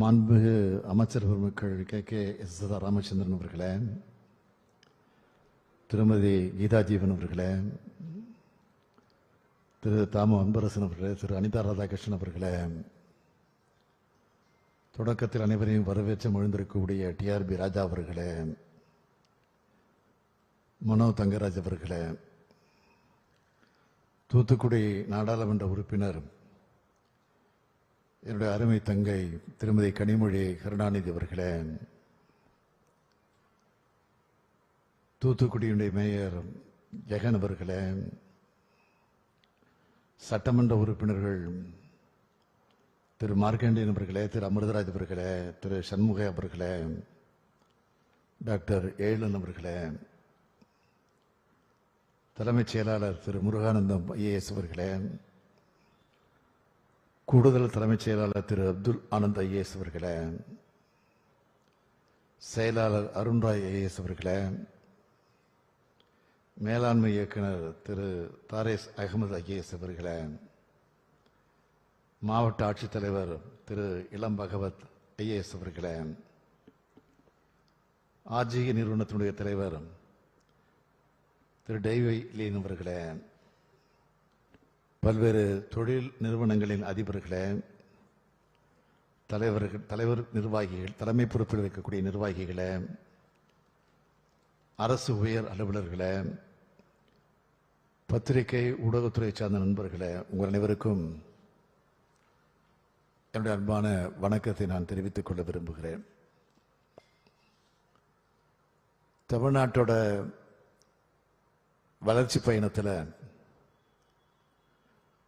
மாண்புமிகு அமைச்சர் பெருமக்கள் K. K. S. S Ramachandran அவர்களே திருமதி கீதா ஜீவன் அவர்களே திரு தாம அன்பரசன் அவர்களே திரு. அனிதா ராதாகிருஷ்ணன் அவர்களே தொடக்கத்தில் அனைவரையும் வரவேற்று மொழிந்திருக்கக்கூடிய டிஆர்பி ராஜா அவர்களே மனோ தங்கராஜ் அவர்களே தூத்துக்குடி நாடாளுமன்ற உறுப்பினர் என்னுடைய அருமை தங்கை திருமதி கனிமொழி கருணாநிதி அவர்களே தூத்துக்குடியுடைய மேயர் ஜெகன் அவர்களே சட்டமன்ற உறுப்பினர்கள் திரு மார்க்கண்டியன் அவர்களே திரு அமிர்தராஜ் அவர்களே திரு சண்முக அவர்களே டாக்டர் ஏழன் அவர்களே தலைமைச் செயலாளர் திரு முருகானந்தம் ஐஏஎஸ் அவர்களே கூடுதல் தலைமைச் செயலாளர் திரு அப்துல் ஆனந்த் ஐஏஎஸ் அவர்களே செயலாளர் அருண்ராய் ஐஏஎஸ் அவர்களே மேலாண்மை இயக்குனர் திரு தாரேஸ் அகமது ஐஏஎஸ் அவர்களே மாவட்ட ஆட்சித்தலைவர் திரு இளம் பகவத் ஐஏஎஸ் அவர்களே ஆர்ஜிஇ நிறுவனத்தினுடைய தலைவர் திரு டெய்வை லீன் அவர்களே பல்வேறு தொழில் நிறுவனங்களின் அதிபர்களை தலைவர்கள் தலைவர் நிர்வாகிகள் தலைமை பொறுப்பில் இருக்கக்கூடிய நிர்வாகிகளை அரசு உயர் அலுவலர்களை பத்திரிகை ஊடகத்துறை சார்ந்த நண்பர்களை உங்கள் அனைவருக்கும் என்னுடைய அன்பான வணக்கத்தை நான் தெரிவித்துக் கொள்ள விரும்புகிறேன். தமிழ்நாட்டோட வளர்ச்சி பயணத்தில்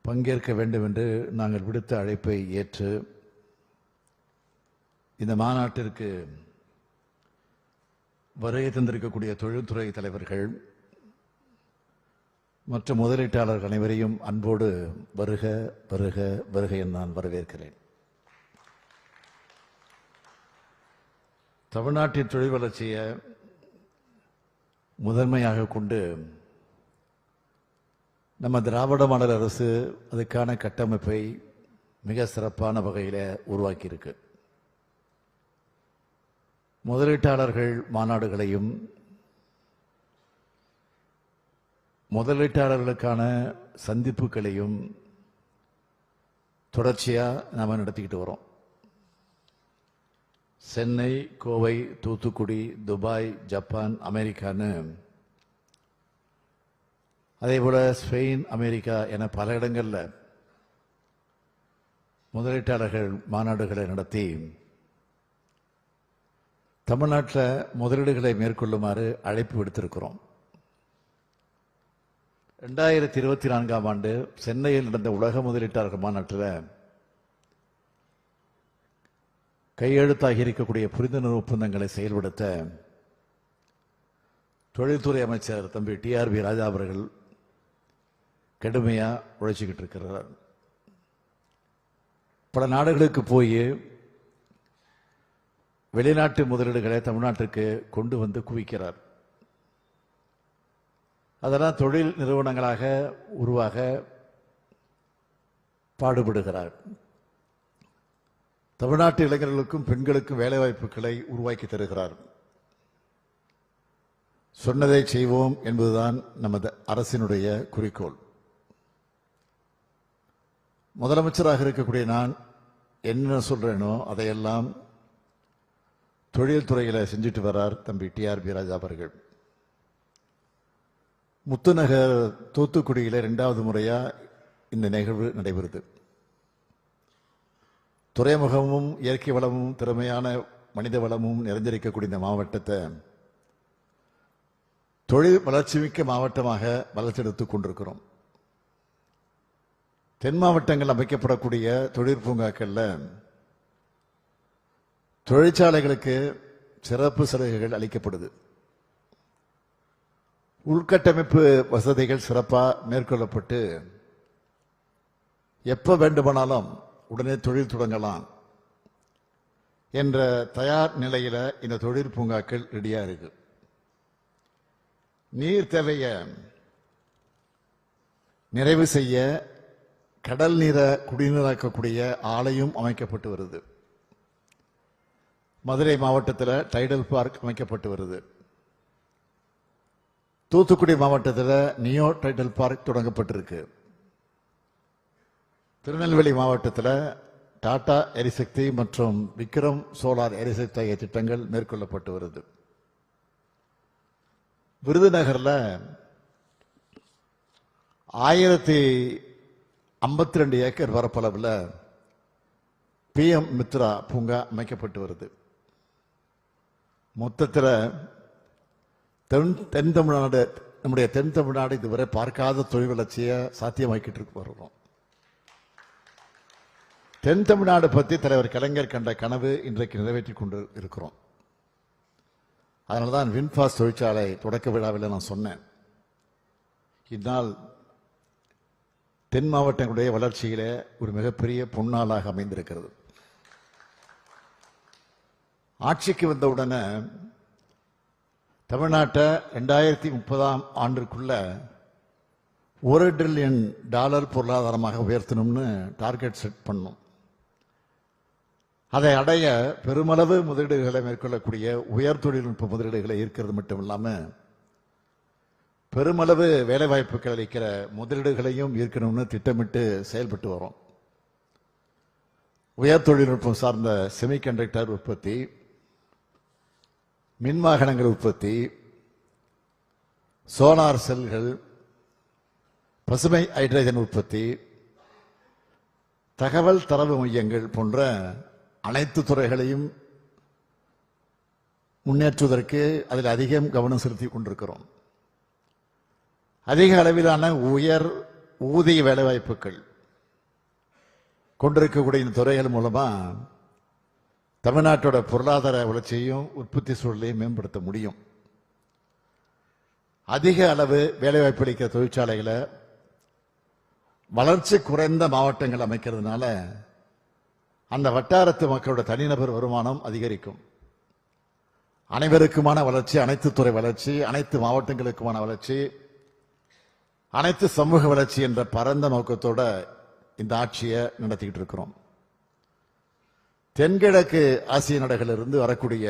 பங்கேற்க வேண்டும் என்று நாங்கள் விடுத்த அழைப்பை ஏற்று இந்த மாநாட்டிற்கு வருகை தந்திருக்கக்கூடிய தொழில்துறை தலைவர்கள் மற்ற முதலீட்டாளர்கள் அனைவரையும் அன்போடு வருக வருக வருக என நான் வரவேற்கிறேன். தமிழ்நாட்டின் தொழில் வளர்ச்சியை முதன்மையாக கொண்டு நம்ம திராவிட மாடல் அரசு அதுக்கான கட்டமைப்பை மிக சிறப்பான வகையில் உருவாக்கியிருக்கு. முதலீட்டாளர்கள் மாநாடுகளையும் முதலீட்டாளர்களுக்கான சந்திப்புகளையும் தொடர்ச்சியாக நாம் நடத்திக்கிட்டு வரோம். சென்னை கோவை தூத்துக்குடி துபாய் ஜப்பான் அமெரிக்கான்னு அதே போல ஸ்பெயின் அமெரிக்கா என பல இடங்களில் முதலீட்டாளர்கள் மாநாடுகளை நடத்தி தமிழ்நாட்டில் முதலீடுகளை மேற்கொள்ளுமாறு அழைப்பு விடுத்திருக்கிறோம். ரெண்டாயிரத்தி இருபத்தி நான்காம் ஆண்டு சென்னையில் நடந்த உலக முதலீட்டாளர்கள் மாநாட்டில் கையெழுத்தாகி இருக்கக்கூடிய புரிந்துணர்வு ஒப்பந்தங்களை செயல்படுத்த தொழில்துறை அமைச்சர் தம்பி டிஆர்பி ராஜா அவர்கள் கடுமையாக உழைச்சிக்கிட்டு இருக்கிறார். பல நாடுகளுக்கு போய் வெளிநாட்டு முதலீடுகளை தமிழ்நாட்டுக்கு கொண்டு வந்து குவிக்கிறார். அதெல்லாம் தொழில் நிறுவனங்களாக உருவாக பாடுபடுகிறார். தமிழ்நாட்டு இளைஞர்களுக்கும் பெண்களுக்கும் வேலைவாய்ப்புகளை உருவாக்கி தருகிறார். சொன்னதை செய்வோம் என்பதுதான் நமது அரசினுடைய குறிக்கோள். முதலமைச்சராக இருக்கக்கூடிய நான் என்ன சொல்றேனோ அதையெல்லாம் தொழில்துறையில செஞ்சுட்டு வர்றார் தம்பி டிஆர்பி ராஜா அவர்கள். முத்துநகர் தூத்துக்குடியில் இரண்டாவது முறையாக இந்த நிகழ்வு நடைபெறுது. துறைமுகமும் இயற்கை வளமும் திறமையான மனித வளமும் நிறைந்திருக்கக்கூடிய இந்த மாவட்டத்தை தொழில் வளர்ச்சி மிக்க மாவட்டமாக வளர்ச்செடுத்துக் கொண்டிருக்கிறோம். தென் மாவட்டங்கள் அமைக்கப்படக்கூடிய தொழிற்பூங்காக்களில் தொழிற்சாலைகளுக்கு சிறப்பு சலுகைகள் அளிக்கப்படுது. உள்கட்டமைப்பு வசதிகள் சிறப்பாக மேற்கொள்ளப்பட்டு எப்போ வேண்டுமானாலும் உடனே தொழில் தொடங்கலாம் என்ற தயார் நிலையில் இந்த தொழில் பூங்காக்கள் ரெடியாக இருக்கு. நீர் தேவையை நிறைவு செய்ய கடல் நீரை குடிநீராக்கக்கூடிய ஆலையும் அமைக்கப்பட்டு வருது. மதுரை மாவட்டத்தில் டைடல் பார்க் அமைக்கப்பட்டு வருது. தூத்துக்குடி மாவட்டத்தில் நியோ டைடல் பார்க் தொடங்கப்பட்டிருக்கு. திருநெல்வேலி மாவட்டத்தில் டாடா எரிசக்தி மற்றும் விக்ரம் சோலார் எரிசக்தி ஆகிய திட்டங்கள் மேற்கொள்ளப்பட்டு வருது. விருதுநகரில் ஆயிரத்தி ஐம்பத்தி ரெண்டு ஏக்கர் பரப்பளவில் பிஎம் மித்ரா பூங்கா அமைக்கப்பட்டு வருது. மொத்தத்தில் தென் தென் தமிழ்நாடு நம்முடைய தென் தமிழ்நாடு இதுவரை பார்க்காத தொழில் வளர்ச்சியை சாத்தியமாக்கிட்டு இருக்கு வருகிறோம் தென் தமிழ்நாடு பற்றி தலைவர் கலைஞர் கண்ட கனவு இன்றைக்கு நிறைவேற்றி கொண்டு இருக்கிறோம். அதனால தான் வின்பாஸ் தொழிற்சாலை தொடக்க விழாவில் நான் சொன்னேன். இந்நாள் தென் மாவட்டங்களுடைய வளர்ச்சியிலே ஒரு மிகப்பெரிய பொன்னாளாக அமைந்திருக்கிறது. ஆட்சிக்கு வந்தவுடனே தமிழ்நாட்டை ரெண்டாயிரத்தி முப்பதாம் ஆண்டிற்குள்ள ஒரு ட்ரில்லியன் டாலர் பொருளாதாரமாக உயர்த்தணும்னு டார்கெட் செட் பண்ணும். அதை அடைய பெருமளவு முதலீடுகளை மேற்கொள்ளக்கூடிய உயர் தொழில்நுட்ப முதலீடுகளை ஈர்க்கிறது மட்டும் இல்லாமல் பெருமளவு வேலைவாய்ப்புகள் அளிக்கிற முதலீடுகளையும் ஈர்க்கணும்னு திட்டமிட்டு செயல்பட்டு வரோம். உயர் தொழில்நுட்பம் சார்ந்த செமிகண்டக்டர் உற்பத்தி மின்வாகனங்கள் உற்பத்தி சோலார் செல்கள் பசுமை ஹைட்ரஜன் உற்பத்தி தகவல் தரவு மையங்கள் போன்ற அனைத்து துறைகளையும் முன்னேற்றுவதற்கு அதில் அதிகம் கவனம் செலுத்தி கொண்டிருக்கிறோம். அதிக அளவிலான உயர் ஊதிய வேலைவாய்ப்புகள் கொண்டிருக்கக்கூடிய இந்த துறைகள் மூலமா தமிழ்நாட்டோட பொருளாதார வளர்ச்சியையும் உற்பத்தி சூழலையும் மேம்படுத்த முடியும். அதிக அளவு வேலைவாய்ப்பு அளிக்கிற தொழிற்சாலைகளை வளர்ச்சி குறைந்த மாவட்டங்கள் அமைக்கிறதுனால அந்த வட்டாரத்து மக்களோட தனிநபர் வருமானம் அதிகரிக்கும். அனைவருக்குமான வளர்ச்சி அனைத்து துறை வளர்ச்சி அனைத்து மாவட்டங்களுக்குமான வளர்ச்சி அனைத்து சமூக வளர்ச்சி என்ற பரந்த நோக்கத்தோட இந்த ஆட்சியை நடத்திக்கிட்டு இருக்கிறோம். தென்கிழக்கு ஆசிய நாடுகளிலிருந்து வரக்கூடிய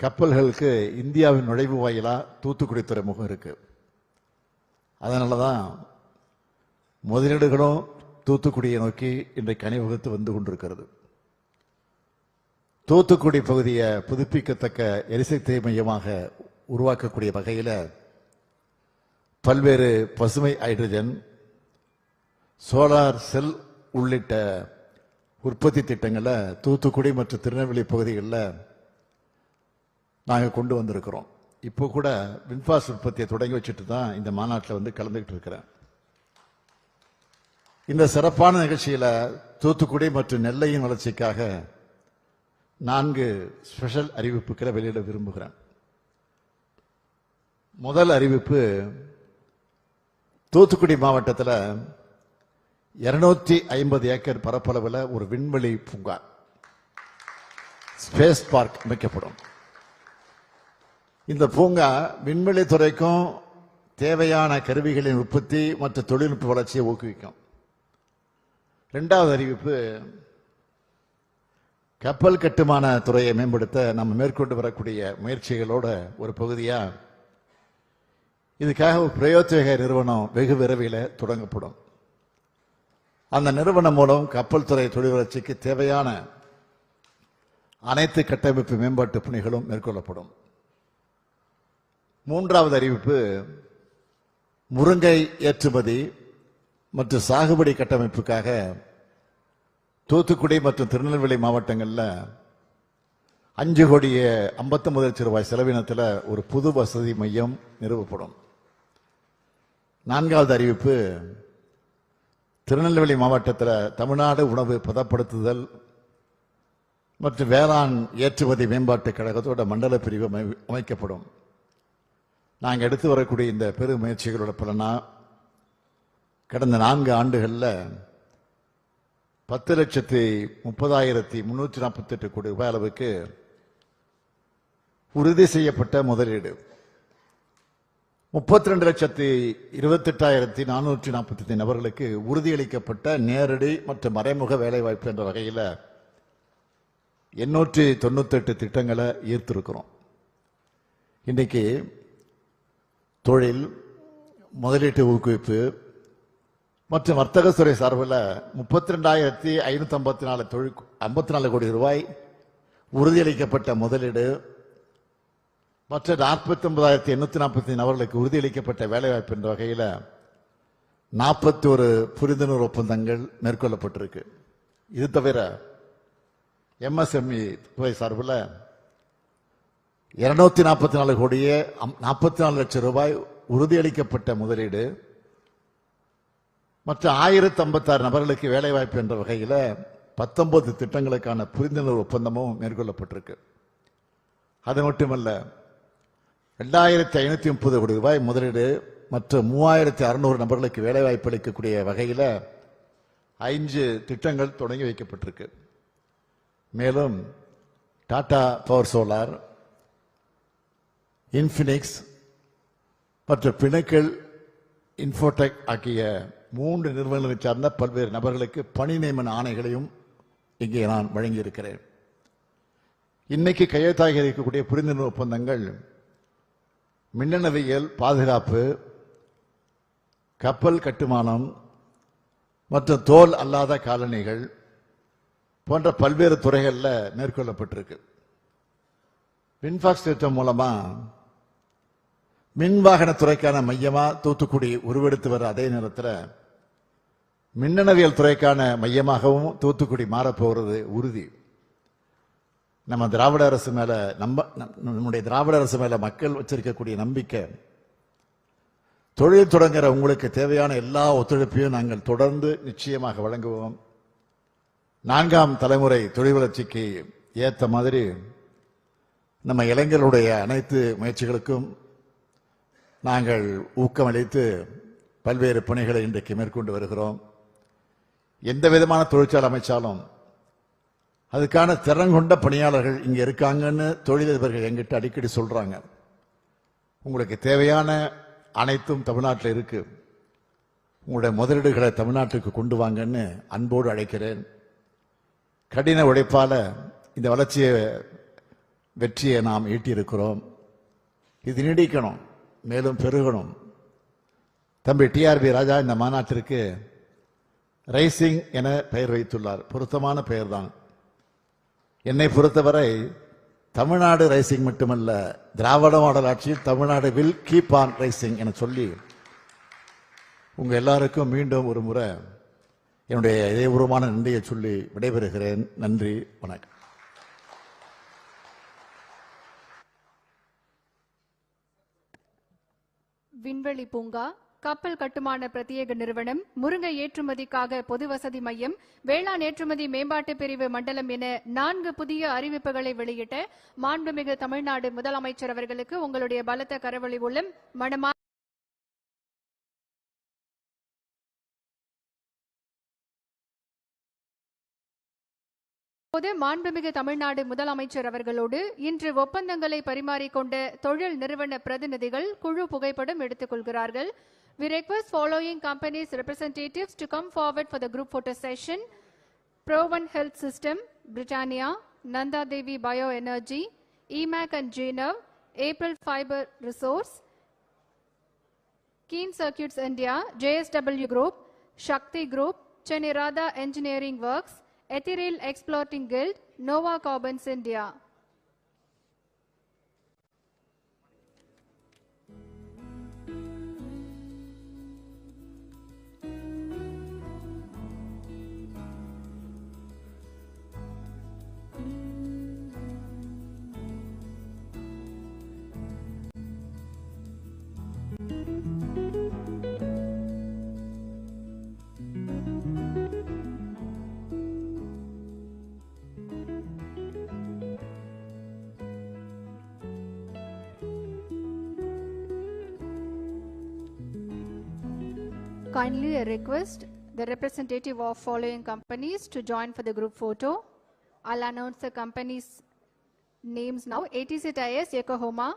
கப்பல்களுக்கு இந்தியாவின் நுழைவு வாயிலாக தூத்துக்குடி துறைமுகம் இருக்கு. அதனாலதான் முதலீடுகளும் தூத்துக்குடியை நோக்கி இன்றைக்கு அணிவகுத்து வந்து கொண்டிருக்கிறது. தூத்துக்குடி பகுதியை புதுப்பிக்கத்தக்க எரிசக்தி மையமாக உருவாக்கக்கூடிய வகையில் பல்வேறு பசுமை ஹைட்ரஜன் சோலார் செல் உள்ளிட்ட உற்பத்தி திட்டங்களை தூத்துக்குடி மற்றும் திருநெல்வேலி பகுதிகளில் நாங்கள் கொண்டு வந்திருக்கிறோம். இப்போ கூட வின்பாஸ் உற்பத்தியை தொடங்கி வச்சுட்டு தான் இந்த மாநாட்டில் வந்து கலந்துக்கிட்டு இருக்கிறேன். இந்த சிறப்பான நிகழ்ச்சியில் தூத்துக்குடி மற்றும் நெல்லையின் வளர்ச்சிக்காக நான்கு ஸ்பெஷல் அறிவிப்புகளை வெளியிட விரும்புகிறேன். முதல் அறிவிப்பு தூத்துக்குடி மாவட்டத்தில் இருநூத்தி ஐம்பது ஏக்கர் பரப்பளவில் ஒரு விண்வெளி பூங்கா ஸ்பேஸ் பார்க் அமைக்கப்படும். இந்த பூங்கா விண்வெளி துறைக்கும் தேவையான கருவிகளின் உற்பத்தி மற்றும் தொழில்நுட்ப வளர்ச்சியை ஊக்குவிக்கும். ரெண்டாவது அறிவிப்பு கப்பல் கட்டுமான துறையை மேம்படுத்த நம்ம மேற்கொண்டு வரக்கூடிய முயற்சிகளோட ஒரு பகுதியாக இதுக்காக ஒரு பிரயோஜக நிறுவனம் வெகு விரைவில் தொடங்கப்படும். அந்த நிறுவனம் மூலம் கப்பல் துறை தொழில் வளர்ச்சிக்கு தேவையான அனைத்து கட்டமைப்பு மேம்பாட்டு பணிகளும் மேற்கொள்ளப்படும். மூன்றாவது அறிவிப்பு முருங்கை ஏற்றுமதி மற்றும் சாகுபடி கட்டமைப்புக்காக தூத்துக்குடி மற்றும் திருநெல்வேலி மாவட்டங்களில் அஞ்சு கோடியே ஐம்பத்தொம்பது லட்சம் ரூபாய் செலவினத்தில் ஒரு புது வசதி மையம் நிறுவப்படும். நான்காவது அறிவிப்பு திருநெல்வேலி மாவட்டத்தில் தமிழ்நாடு உணவு பதப்படுத்துதல் மற்றும் வேளாண் ஏற்றுமதி மேம்பாட்டுக் கழகத்தோட மண்டல பிரிவு அமை- அமைக்கப்படும். நாங்கள் எடுத்து வரக்கூடிய இந்த பெரு முயற்சிகளோட பலனா கடந்த நான்கு ஆண்டுகளில் பத்து லட்சத்தி முப்பதாயிரத்தி முந்நூற்றி நாற்பத்தெட்டு கோடி ரூபாய் அளவுக்கு உறுதி செய்யப்பட்ட முதலீடு. முப்பத்தி ரெண்டு லட்சத்தி இருபத்தெட்டாயிரத்தி நானூற்றி நாற்பத்தி நபர்களுக்கு உறுதியளிக்கப்பட்ட நேரடி மற்றும் மறைமுக வேலைவாய்ப்பு என்ற வகையில் எண்ணூற்றி தொண்ணூத்தெட்டு திட்டங்களை ஈர்த்திருக்கிறோம். இன்னைக்கு தொழில் முதலீட்டு ஊக்குவிப்பு மற்றும் வர்த்தகத்துறை சார்பில் முப்பத்தி ரெண்டாயிரத்தி ஐநூற்றி ஐம்பத்தி நாலு தொழில் ஐம்பத்தி நாலு கோடி ரூபாய் உறுதியளிக்கப்பட்ட முதலீடு மற்ற நாற்பத்தி ஒன்பதாயிரத்தி எண்ணூத்தி நாற்பத்தி நபர்களுக்கு உறுதியளிக்கப்பட்ட வேலைவாய்ப்பு என்ற வகையில் நாற்பத்தி ஒரு புரிந்துணர்வு ஒப்பந்தங்கள் மேற்கொள்ளப்பட்டிருக்கு. இது தவிர எம்எஸ்எம்இ துறை சார்பில் இருநூத்தி நாற்பத்தி நாலு கோடியே நாற்பத்தி நாலு லட்சம் ரூபாய் உறுதியளிக்கப்பட்ட முதலீடு. மற்ற ஆயிரத்தி ஐம்பத்தாறு நபர்களுக்கு வேலைவாய்ப்பு என்ற வகையில் பத்தொன்பது திட்டங்களுக்கான புரிந்துணர்வு ஒப்பந்தமும் மேற்கொள்ளப்பட்டிருக்கு. அது மட்டுமல்ல ரெண்டாயிரத்தி ஐநூற்றி முப்பது கோடி ரூபாய் முதலீடு மற்ற மூவாயிரத்தி அறுநூறு நபர்களுக்கு வேலைவாய்ப்பு அளிக்கக்கூடிய வகையில் ஐந்து திட்டங்கள் தொடங்கி வைக்கப்பட்டிருக்கு. மேலும் டாடா பவர் சோலார் இன்ஃபினிக்ஸ் மற்றும் பிணக்கல் இன்ஃபோடெக் ஆகிய மூன்று நிறுவனங்களை சார்ந்த பல்வேறு நபர்களுக்கு பணி நியமன ஆணைகளையும் இங்கே நான் வழங்கியிருக்கிறேன். இன்னைக்கு கையெழுத்தாக இருக்கக்கூடிய புரிந்துணர்வு ஒப்பந்தங்கள் மின்னணுவியல் பாதுகாப்பு கப்பல் கட்டுமானம் மற்றும் தோல் அல்லாத காலணிகள் போன்ற பல்வேறு துறைகளில் மேற்கொள்ளப்பட்டிருக்கு. வின்பாக்ஸ் திட்டம் மூலமா மின்வாகன துறைக்கான மையமாக தூத்துக்குடி உருவெடுத்து வர அதே நேரத்தில் மின்னணுவியல் துறைக்கான மையமாகவும் தூத்துக்குடி மாறப்போகிறது உறுதி. நம்ம திராவிட அரசு மேல நம்ப நம்முடைய திராவிட அரசு மேல மக்கள் வச்சிருக்கக்கூடிய நம்பிக்கை தொழில் தொடங்குற உங்களுக்கு தேவையான எல்லா ஒத்துழைப்பையும் நாங்கள் தொடர்ந்து நிச்சயமாக வழங்குவோம். நான்காம் தலைமுறை தொழில் வளர்ச்சிக்கு ஏத்த மாதிரி நம்ம இளைஞர்களுடைய அனைத்து முயற்சிகளுக்கும் நாங்கள் ஊக்கமளித்து பல்வேறு பணிகளை இன்றைக்கு மேற்கொண்டு வருகிறோம். எந்த விதமான தொழிற்சாலை அமைச்சாலும் அதுக்கான திறன் கொண்ட பணியாளர்கள் இங்கே இருக்காங்கன்னு தொழிலதிபர்கள் எங்கிட்ட அடிக்கடி சொல்கிறாங்க உங்களுக்கு தேவையான அனைத்தும் தமிழ்நாட்டில் இருக்கு. உங்களுடைய முதலீடுகளை தமிழ்நாட்டுக்கு கொண்டு வாங்கன்னு அன்போடு அழைக்கிறேன். கடின உழைப்பால் இந்த வளர்ச்சியை வெற்றியை நாம் ஈட்டியிருக்கிறோம். இது நீடிக்கணும் மேலும் பெருகணும். தம்பி டிஆர்பி ராஜா இந்த மாநாட்டிற்கு ரைசிங் என பெயர் வைத்துள்ளார். பொருத்தமான பெயர்தான். என்னை பொறுத்தவரை தமிழ்நாடு ரைசிங் மட்டுமல்ல திராவிட மாடல் ஆட்சியில் Tamil Nadu will keep on rising என சொல்லி உங்க எல்லாருக்கும் மீண்டும் ஒரு முறை என்னுடைய இதயபூர்வமான நன்றியை சொல்லி விடைபெறுகிறேன். நன்றி வணக்கம். விண்வெளி பூங்கா கப்பல் கட்டுமான பிரத்யேக நிறுவனம் முருங்கை ஏற்றுமதிக்காக பொது வசதி மையம் வேளாண் ஏற்றுமதி மேம்பாட்டு பிரிவு மண்டலம் என நான்கு புதிய அறிவிப்புகளை வெளியிட்ட மாண்புமிகு தமிழ்நாடு முதலமைச்சர் அவர்களுக்கு உங்களுடைய பலத்த கரவழி மூலம் மனமா இப்போது மாண்புமிகு தமிழ்நாடு முதலமைச்சர் அவர்களோடு இன்று ஒப்பந்தங்களை பரிமாறிக்கொண்ட தொழில் நிறுவன பிரதிநிதிகள் குழு புகைப்படம் எடுத்துக் கொள்கிறார்கள். We request following companies representatives to come forward for the group photo session. Proven Health System, Britannia, Nanda Devi Bioenergy, EMAC and JNEV, April Fiber Resource, Keen Circuits India, JSW Group, Shakti Group, Chennai Radha Engineering Works, Ethereal Exploiting Guild, Nova Carbons India. Kindly a request the representative of following companies to join for the group photo. I'll announce the companies' names now. ATC Tires, Yokohama,